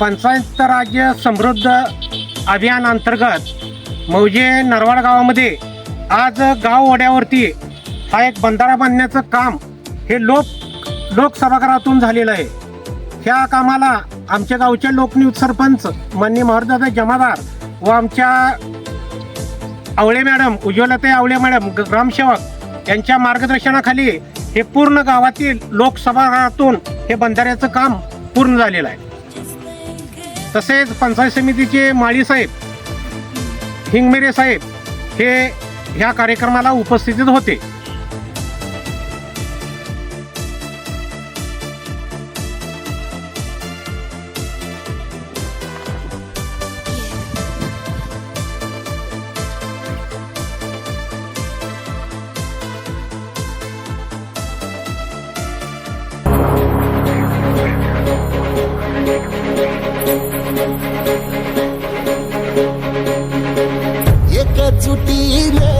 पंचायत राज्य समृद्ध अभियान अंतर्गत मौजे नरवाड गावामध्ये आज गाव ओढ्यावरती हा एक बंधारा बांधण्याचं काम हे लोक लोकसभागृहातून झालेलं आहे. ह्या कामाला आमच्या गावचे लोकनियुक्त सरपंच माननीय महर्दादा जमादार व आमच्या आवळे मॅडम उज्ज्वलताई आवळे मॅडम ग्रामसेवक यांच्या मार्गदर्शनाखाली हे पूर्ण गावातील लोकसभागृहातून हे बंधाऱ्याचं काम पूर्ण झालेलं आहे. तसेच पंचायत समितीचे माळी साहेब हिंगमेरे साहेब हे ह्या कार्यक्रमाला उपस्थित होते. చుట్టీలే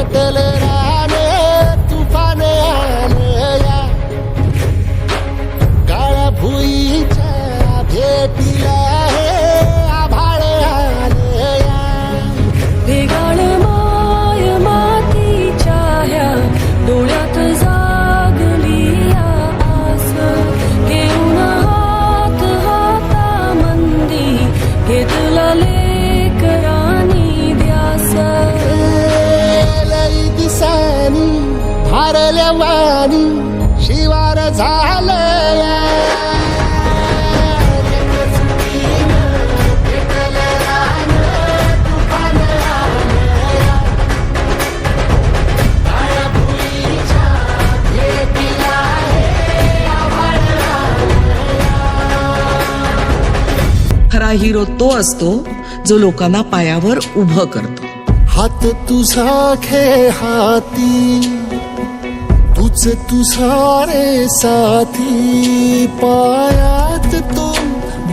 ఎట్టలేరా दिसानी भारल्या वाणी शिवार झालं खरा हिरो तो असतो जो लोकांना पायावर उभं करतो. हात तुझा खे हाती तुझ तुझा रे साथी. पायात तो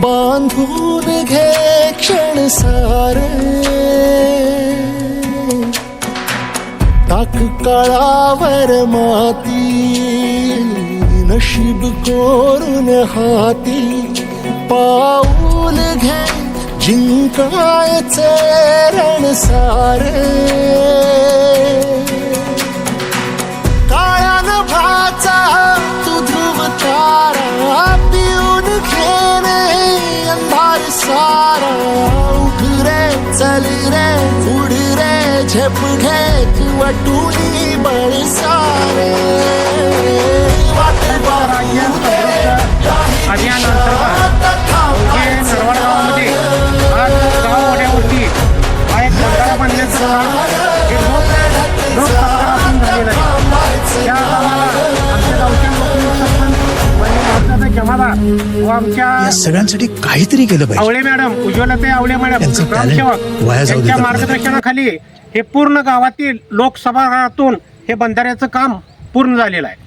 बांधून घे क्षण सारे. टाक काळावर माती नशीब कोरून हाती. जिंकायचे रण सारे। काळ्यान भाचा तू ध्रुव तारा पिऊन घेणे अंधार सारा। उठ रे चल रे उड रे झेप घे तू वटुली बळ व आमच्या या सगळ्यांसाठी काहीतरी केलं पाहिजे आवळे मॅडम उज्ज्वलते आवळे मॅडम त्यांचं talent ग्रामसेवक यांच्या. मार्गदर्शनाखाली हे पूर्ण गावातील लोकसभागृहातून हे बंधाऱ्याचं काम पूर्ण झालेलं आहे